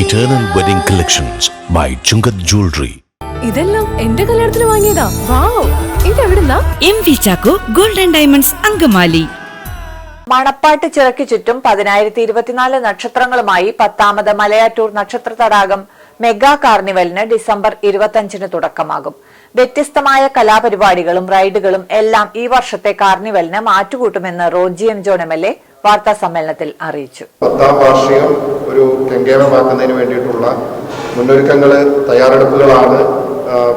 Eternal wedding collections by Chungath jewellery ഇതെല്ലാം എന്റെ കല്യാണത്തിന് വാങ്ങിയതാ. Wow ഇതെവിടുന്നാ? M V Chacko golden diamonds Angamaly. Manappattu ചിറക്കു ചുറ്റും പതിനായിരത്തി ഇരുപത്തിനാല് നക്ഷത്രങ്ങളുമായി പത്താമത് മലയാറ്റൂർ നക്ഷത്ര തടാകം മെഗാ കാർണിവലിന് ഡിസംബർ ഇരുപത്തിയഞ്ചിന് തുടക്കമാകും. വ്യത്യസ്തമായ കലാപരിപാടികളും റൈഡുകളും എല്ലാം ഈ വർഷത്തെ കാർണിവലിന് മാറ്റുകൂട്ടുമെന്ന് Roji M John M L A വാർത്താ സമ്മേളനത്തിൽ അറിയിച്ചു. പത്താം വാർഷികം ഒരു കെങ്കേമമാക്കുന്നതിന് വേണ്ടിയിട്ടുള്ള മുന്നൊരുക്കങ്ങൾ തയ്യാറെടുപ്പുകളാണ്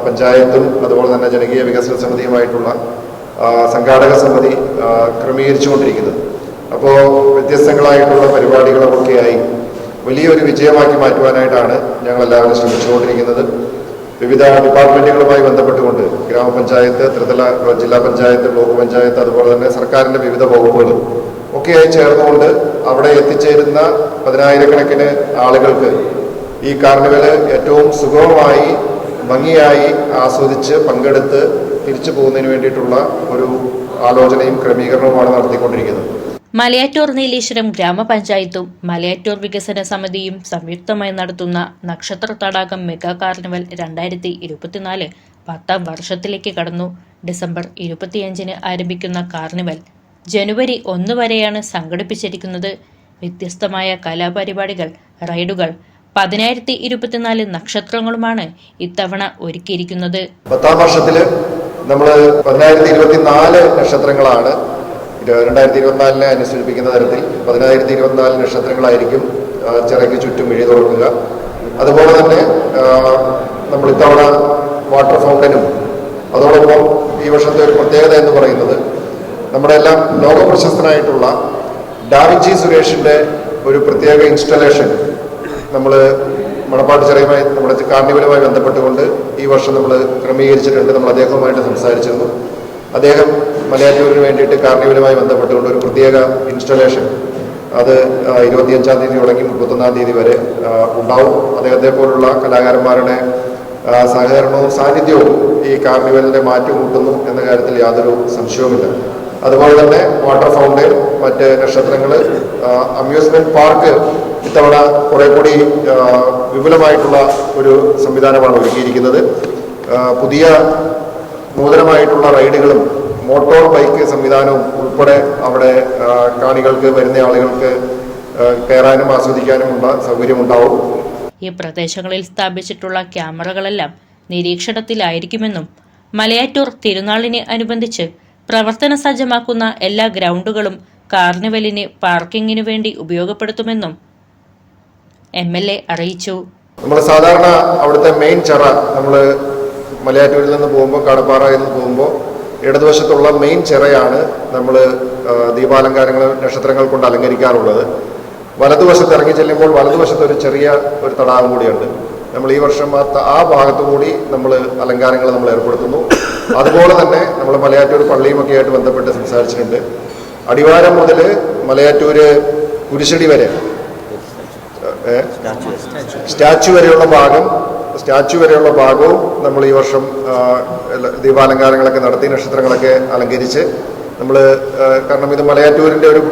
പഞ്ചായത്തും അതുപോലെ തന്നെ ജനകീയ വികസന സമിതിയുമായിട്ടുള്ള സംഘാടക സമിതി ക്രമീകരിച്ചുകൊണ്ടിരിക്കുന്നത്. അപ്പോൾ വ്യത്യസ്തങ്ങളായിട്ടുള്ള പരിപാടികളൊക്കെയായി വലിയൊരു വിജയമാക്കി മാറ്റുവാനായിട്ടാണ് ഞങ്ങളെല്ലാവരും ശ്രമിച്ചുകൊണ്ടിരിക്കുന്നത്. വിവിധ ഡിപ്പാർട്ട്മെന്റുകളുമായി ബന്ധപ്പെട്ടുകൊണ്ട് ഗ്രാമപഞ്ചായത്ത് ത്രിതല ജില്ലാ പഞ്ചായത്ത് ബ്ലോക്ക് പഞ്ചായത്ത് അതുപോലെ തന്നെ സർക്കാരിന്റെ വിവിധ വകുപ്പുകൾ ഒക്കെയായി ചേർന്നുകൊണ്ട് അവിടെ എത്തിച്ചേരുന്ന പതിനായിരക്കണക്കിന് ആളുകൾക്ക് ഈ കാർണിവൽ ഏറ്റവും സുഗമമായി ഭംഗിയായി ആസ്വദിച്ച് പങ്കെടുത്ത് തിരിച്ചു പോകുന്നതിന് വേണ്ടിയിട്ടുള്ള ഒരു ആലോചനയും ക്രമീകരണവുമാണ് നടത്തിക്കൊണ്ടിരിക്കുന്നത്. മലയാറ്റൂർ നീലേശ്വരം ഗ്രാമപഞ്ചായത്തും മലയാറ്റൂർ വികസന സമിതിയും സംയുക്തമായി നടത്തുന്ന നക്ഷത്ര തടാകം മെഗാ കാർണിവൽ രണ്ടായിരത്തി ഇരുപത്തിനാല് പത്താം വർഷത്തിലേക്ക് കടന്നു. ഡിസംബർ ഇരുപത്തിയഞ്ചിന് ആരംഭിക്കുന്ന കാർണിവൽ ജനുവരി ഒന്ന് വരെയാണ് സംഘടിപ്പിച്ചിരിക്കുന്നത്. വ്യത്യസ്തമായ കലാപരിപാടികൾ റൈഡുകൾ പതിനായിരത്തി ഇരുപത്തിനാല് നക്ഷത്രങ്ങളുമാണ് ഇത്തവണ ഒരുക്കിയിരിക്കുന്നത്. പത്താം വർഷത്തിൽ നമ്മൾ പതിനായിരത്തി ഇരുപത്തിനാല് നക്ഷത്രങ്ങളാണ് രണ്ടായിരത്തി ഇരുപത്തിനാലിനെ അനുസരിപ്പിക്കുന്ന തരത്തിൽ പതിനായിരത്തി ഇരുപത്തിനാല് നക്ഷത്രങ്ങളായിരിക്കും ചിറയ്ക്ക് ചുറ്റും എഴുതി തുറക്കുക. അതുപോലെ തന്നെ നമ്മൾ ഇത്തവണ വാട്ടർ ഫൗണ്ടനും അതോടൊപ്പം ഈ വർഷത്തെ ഒരു പ്രത്യേകത എന്ന് പറയുന്നത് നമ്മുടെ എല്ലാം ലോക പ്രശസ്തനായിട്ടുള്ള ഡാവിഞ്ചി സുരേഷിന്റെ ഒരു പ്രത്യേക ഇൻസ്റ്റലേഷൻ നമ്മൾ മണപ്പാട്ട് ചെറിയുമായി നമ്മുടെ കാർണിവലുമായി ബന്ധപ്പെട്ടുകൊണ്ട് ഈ വർഷം നമ്മൾ ക്രമീകരിച്ചിട്ടുണ്ട്. നമ്മൾ അദ്ദേഹവുമായിട്ട് സംസാരിച്ചിരുന്നു. അദ്ദേഹം മലയാറ്റൂരിന് വേണ്ടിയിട്ട് കാർണിവലുമായി ബന്ധപ്പെട്ടുകൊണ്ട് ഒരു പ്രത്യേക ഇൻസ്റ്റലേഷൻ അത് ഇരുപത്തിയഞ്ചാം തീയതി തുടങ്ങി മുപ്പത്തൊന്നാം തീയതി വരെ ഉണ്ടാവും. അദ്ദേഹത്തെ പോലുള്ള കലാകാരന്മാരുടെ സഹകരണവും സാന്നിധ്യവും ഈ കാർണിവലിനെ മാറ്റുകൂട്ടുന്നു എന്ന കാര്യത്തിൽ യാതൊരു സംശയവുമില്ല. അതുപോലെ തന്നെ വാട്ടർ ഫൗണ്ടൈൻ മറ്റ് നക്ഷത്രങ്ങൾ അമ്യൂസ്മെന്റ് പാർക്ക് ഇത്തവണ കുറെ കൂടി വിപുലമായിട്ടുള്ള ഒരു സംവിധാനമാണ് ഒരുക്കിയിരിക്കുന്നത്. പുതിയ നൂതനമായിട്ടുള്ള റൈഡുകളും മോട്ടോർ ബൈക്ക് സംവിധാനവും ഉൾപ്പെടെ അവിടെ കാണികൾക്ക് വരുന്ന ആളുകൾക്ക് കയറാനും ആസ്വദിക്കാനുമുള്ള സൗകര്യമുണ്ടാവും. ഈ പ്രദേശങ്ങളിൽ സ്ഥാപിച്ചിട്ടുള്ള ക്യാമറകളെല്ലാം നിരീക്ഷണത്തിലായിരിക്കുമെന്നും മലയാറ്റൂർ തിരുനാളിനെ അനുബന്ധിച്ച് പ്രവർത്തന സജ്ജമാക്കുന്ന എല്ലാ ഗ്രൗണ്ടുകളും കാർണിവലിന് പാർക്കിങ്ങിനു വേണ്ടി ഉപയോഗപ്പെടുത്തുമെന്നും എം എൽ എ അറിയിച്ചു. നമ്മൾ സാധാരണ അവിടുത്തെ മെയിൻ ചെറ നമ്മൾ മലയാറ്റൂരിൽ നിന്ന് പോകുമ്പോൾ കടപ്പാറയിൽ നിന്ന് പോകുമ്പോൾ ഇടതുവശത്തുള്ള മെയിൻ ചിറയാണ് നമ്മൾ ദീപാലങ്കാരങ്ങൾ നക്ഷത്രങ്ങൾ കൊണ്ട് അലങ്കരിക്കാറുള്ളത്. വലതുവശത്ത് ഇറങ്ങി ചെല്ലുമ്പോൾ വലതുവശത്ത് ഒരു ചെറിയ ഒരു തടാകം കൂടിയുണ്ട്. നമ്മൾ ഈ വർഷം ആ ഭാഗത്തു കൂടി നമ്മൾ അലങ്കാരങ്ങൾ നമ്മൾ ഏർപ്പെടുത്തുന്നു. അതുപോലെ തന്നെ നമ്മൾ മലയാറ്റൂർ പള്ളിയുമൊക്കെ ആയിട്ട് ബന്ധപ്പെട്ട് സംസാരിച്ചിട്ടുണ്ട്. അടിവാരം മുതൽ മലയാറ്റൂര് കുരിശടി വരെ? സ്റ്റാച്ചു വരെയുള്ള ഭാഗം സ്റ്റാച്ചു വരെയുള്ള ഭാഗവും നമ്മൾ ഈ വർഷം ദീപാലങ്കാരങ്ങളൊക്കെ നടത്തി നക്ഷത്രങ്ങളൊക്കെ അലങ്കരിച്ച് നമ്മൾ കാരണം ഇത് മലയാറ്റൂരിന്റെ ഒരു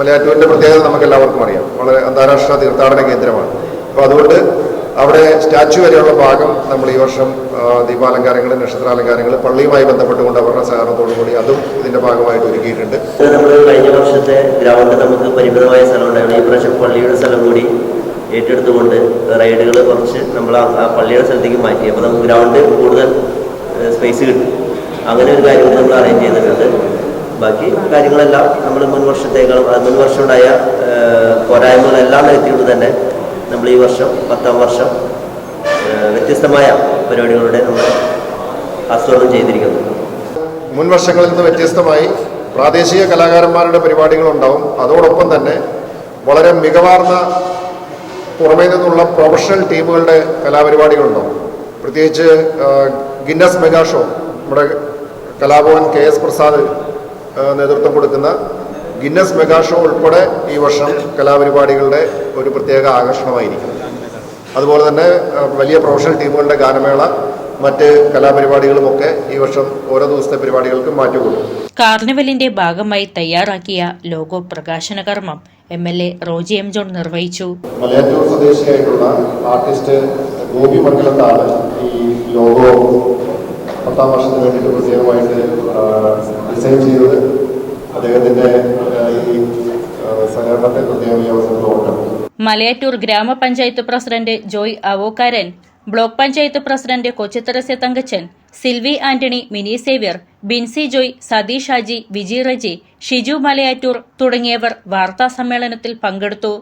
മലയാറ്റൂരിന്റെ പ്രത്യേകത നമുക്ക് എല്ലാവർക്കും അറിയാം. വളരെ അന്താരാഷ്ട്ര തീർത്ഥാടന കേന്ദ്രമാണ്. അപ്പോൾ അതുകൊണ്ട് അവിടെ സ്റ്റാച്ചു വരെയുള്ള ഭാഗം നമ്മൾ ഈ വർഷം ദീപാലങ്കാരങ്ങൾ നക്ഷത്രാലങ്കാരങ്ങൾ പള്ളിയുമായി ബന്ധപ്പെട്ടുകൊണ്ട് അവരുടെ സഹകരണത്തോടു കൂടി അതും ഇതിന്റെ ഭാഗമായിട്ട് ഒരുക്കിയിട്ടുണ്ട്. നമ്മൾ കഴിഞ്ഞ വർഷത്തെ ഗ്രൗണ്ട് നമുക്ക് പരിമിതമായ സ്ഥലം ഉണ്ടായിരുന്നു ഈ പ്രാവശ്യം പള്ളിയുടെ സ്ഥലം കൂടി ഏറ്റെടുത്തുകൊണ്ട് റൈഡുകൾ കുറച്ച് നമ്മൾ ആ പള്ളിയുടെ സ്ഥലത്തേക്ക് മാറ്റി. അപ്പോൾ നമുക്ക് ഗ്രൗണ്ട് കൂടുതൽ സ്പേസ് കിട്ടും. അങ്ങനെ ഒരു കാര്യം നമ്മൾ അറേഞ്ച് ചെയ്തിട്ടുണ്ട്. ബാക്കി കാര്യങ്ങളെല്ലാം നമ്മൾ മുൻ വർഷത്തേക്കാളും മുൻ വർഷം ഉണ്ടായ പോരായ്മകളെല്ലാം നികത്തിക്കൊണ്ട് തന്നെ നമ്മൾ ഈ വർഷം പത്താം വർഷം വ്യത്യസ്തമായ പരിപാടികളുടെ നമ്മൾ ആസ്വാദനം ചെയ്തിരിക്കുന്നു. മുൻ വർഷങ്ങളിൽ നിന്ന് വ്യത്യസ്തമായി പ്രാദേശിക കലാകാരന്മാരുടെ പരിപാടികളുണ്ടാവും. അതോടൊപ്പം തന്നെ വളരെ മികവാർന്ന പുറമേ നിന്നുള്ള പ്രൊഫഷണൽ ടീമുകളുടെ കലാപരിപാടികളുണ്ടാവും. പ്രത്യേകിച്ച് ഗിന്നസ് മെഗാ ഷോ നമ്മുടെ കലാഭവൻ കെ എസ് പ്രസാദ് നേതൃത്വം കൊടുക്കുന്ന ഗിന്നസ് മെഗാ ഷോ ഉൾപ്പെടെ ഈ വർഷം കലാപരിപാടികളുടെ ഒരു പ്രത്യേക ആകർഷണമായിരിക്കും. അതുപോലെ തന്നെ വലിയ പ്രൊഫഷണൽ ടീമുകളുടെ ഗാനമേള മറ്റ് കലാപരിപാടികളുമൊക്കെ ഈ വർഷം ഓരോ ദിവസത്തെ പരിപാടികൾക്കും മാറ്റുകൊടുക്കും കാർണിവലിന്റെ ഭാഗമായി തയ്യാറാക്കിയ ലോഗോ പ്രകാശന കർമ്മം M L A Roji M John നിർവഹിച്ചു. മലയാറ്റൂർ സ്വദേശിയായിട്ടുള്ള ആർട്ടിസ്റ്റ് ഗോപി മംഗലത്താണ് ഈ ലോഗോ പത്താം വർഷത്തിന് വേണ്ടിയിട്ട് പ്രത്യേകമായിട്ട് ഡിസൈൻ ചെയ്തത്. അദ്ദേഹത്തിന്റെ Malayattoor grama panchayat president Joy Avokkaran block panchayat president കൊച്ചിത്തരസ്യ Thankachan Silvy Antony Mini Xavier Binsi Joy Satheesh Haji Viji Reji Shiju Malayattoor തുടങ്ങിയവർ വാർത്താ സമ്മേളനത്തിൽ പങ്കെടുത്തു.